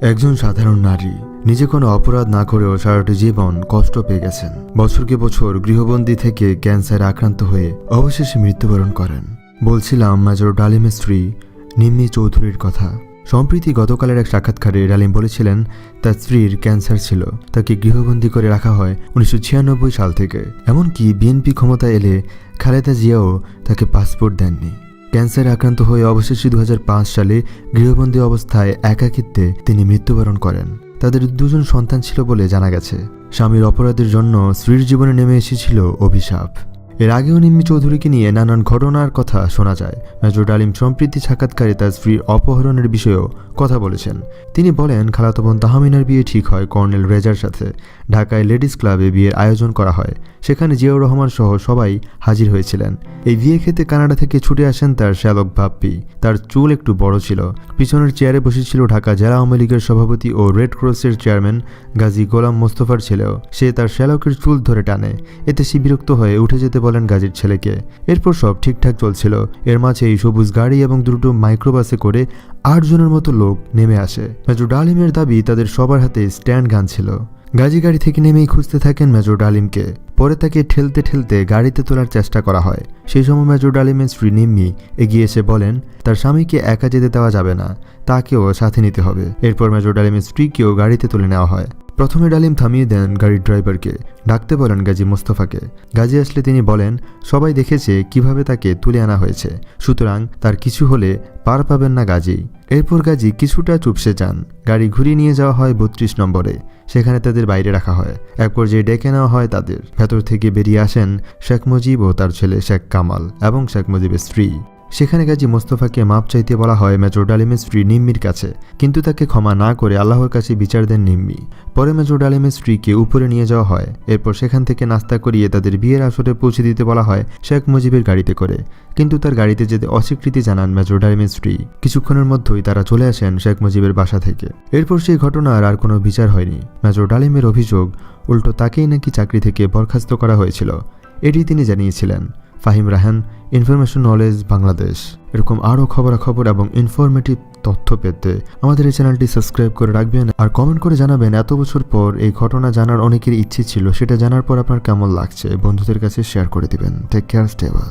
একজন সাধারণ নারী নিজে কোনো অপরাধ না করেও সারাটি জীবন কষ্ট পেয়ে গেছেন। বছরকে বছর গৃহবন্দী থেকে ক্যান্সারে আক্রান্ত হয়ে অবশেষে মৃত্যুবরণ করেন। বলছিলাম, মেজর ডালিমের স্ত্রী নিম্মি চৌধুরীর কথা। সম্প্রীতি গতকালের এক সাক্ষাৎকারে ডালিম বলেছিলেন, তার স্ত্রীর ক্যান্সার ছিল, তাকে গৃহবন্দী করে রাখা হয় উনিশশো ছিয়ানব্বই সাল থেকে। এমনকি বিএনপি ক্ষমতায় এলে খালেদা জিয়াও তাকে পাসপোর্ট দেননি। ক্যান্সারে আক্রান্ত হয়ে অবশেষে দু হাজার পাঁচ সালে গৃহবন্দী অবস্থায় একাকিত্বে তিনি মৃত্যুবরণ করেন। তাদের দুজন সন্তান ছিল বলে জানা গেছে। স্বামীর অপরাধের জন্য স্ত্রীর জীবনে নেমে এসেছিল অভিশাপ। এর আগেও নিম্মি চৌধুরীকে নিয়ে নানান ঘটনার কথা শোনা যায়। মেজর ডালিম সম্প্রীতি সাক্ষাৎকারে তার স্ত্রীর অপহরণের বিষয়েও কথা বলেছেন। তিনি বলেন, খালাতো বোন তাহমিনার বিয়ে ঠিক হয় কর্নেল রেজার সাথে। ঢাকায় লেডিস ক্লাবে বিয়ের আয়োজন করা হয়। সেখানে জিয়াউর রহমান সহ সবাই হাজির হয়েছিলেন। এই বিয়ে খেতে কানাডা থেকে ছুটে আসেন তার শ্যালক বাপ্পি তার চুল একটু বড় ছিল। পিছনের চেয়ারে বসেছিল ঢাকা জেলা আওয়ামী লীগের সভাপতি ও রেড ক্রসের চেয়ারম্যান গাজী গোলাম মোস্তফার ছেলেও। সে তার শ্যালকের চুল ধরে টানে। এতে সে বিরক্ত হয়ে উঠে যেতে বলেন গাজীর ছেলেকে। এরপর সব ঠিকঠাক চলছিল। এর মাঝে এই সবুজ গাড়ি এবং দুটো মাইক্রোবাসে করে আট জনের মতো লোক নেমে আসে। মেজর ডালিমের দাবি তাদের সবার হাতে স্ট্যান্ড গান ছিল। গাজী গাড়ি থেকে নেমেই খুঁজতে থাকেন মেজর ডালিমকে। পরে তাকে ঠেলতে ঠেলতে গাড়িতে তোলার চেষ্টা করা হয়। সেই সময় মেজর ডালিমের স্ত্রী নিম্মি এগিয়ে এসে বলেন, তার স্বামীকে একা যেতে দেওয়া যাবে না। তাকেও সাথে নিতে হবে। এরপর মেজর ডালিমের স্ত্রীকেও গাড়িতে তুলে নেওয়া হয়। প্রথমে ডালিম থামিয়ে দেন গাড়ির ড্রাইভারকে, ডাকতে বলেন গাজী মোস্তফাকে। গাজী আসলে তিনি বলেন, সবাই দেখেছে কীভাবে তাকে তুলে আনা হয়েছে, সুতরাং তার কিছু হলে পার পাবেন না গাজী। এরপর গাজী কিছুটা চুপসে যান। গাড়ি ঘুরিয়ে নিয়ে যাওয়া হয় বত্রিশ নম্বরে, সেখানে তাদের বাইরে রাখা হয়। এক পর্যায়ে ডেকে নেওয়া হয় তাদের। ভেতর থেকে বেরিয়ে আসেন শেখ মুজিব ও তার ছেলে শেখ কামাল এবং শেখ মুজিবের স্ত্রী। সেখানে গাজী মোস্তফাকে মাপ চাইতে বলা হয় মেজর ডালিমের স্ত্রী নিম্মির কাছে, কিন্তু তাকে ক্ষমা না করে আল্লাহর কাছে বিচার দেন নিম্মি। পরে মেজর ডালিমের স্ত্রীকে উপরে নিয়ে যাওয়া হয়, এরপর সেখান থেকে নাস্তা করিয়ে তাদের বিয়ের আসরে পৌঁছে দিতে বলা হয় শেখ মুজিবের গাড়িতে করে। কিন্তু তার গাড়িতে যেতে অস্বীকৃতি জানান মেজর ডালিমের স্ত্রী। কিছুক্ষণের মধ্যেই তারা চলে আসেন শেখ মুজিবের বাসা থেকে। এরপর সেই ঘটনার আর কোনো বিচার হয়নি। মেজর ডালিমের অভিযোগ, উল্টো তাকেই নাকি চাকরি থেকে বরখাস্ত করা হয়েছিল, এটি তিনি জানিয়েছিলেন। Fahim Rahan, information knowledge Bangladesh. এরকম আরও খবরাখবর এবং ইনফরমেটিভ তথ্য পেতে আমাদের এই চ্যানেলটি সাবস্ক্রাইব করে রাখবেন আর কমেন্ট করে জানাবেন এত বছর পর এই ঘটনা জানার অনেকের ইচ্ছে ছিল, সেটা জানার পর আপনার কেমন লাগছে? বন্ধুদের কাছে শেয়ার করে দিবেন। Take care stable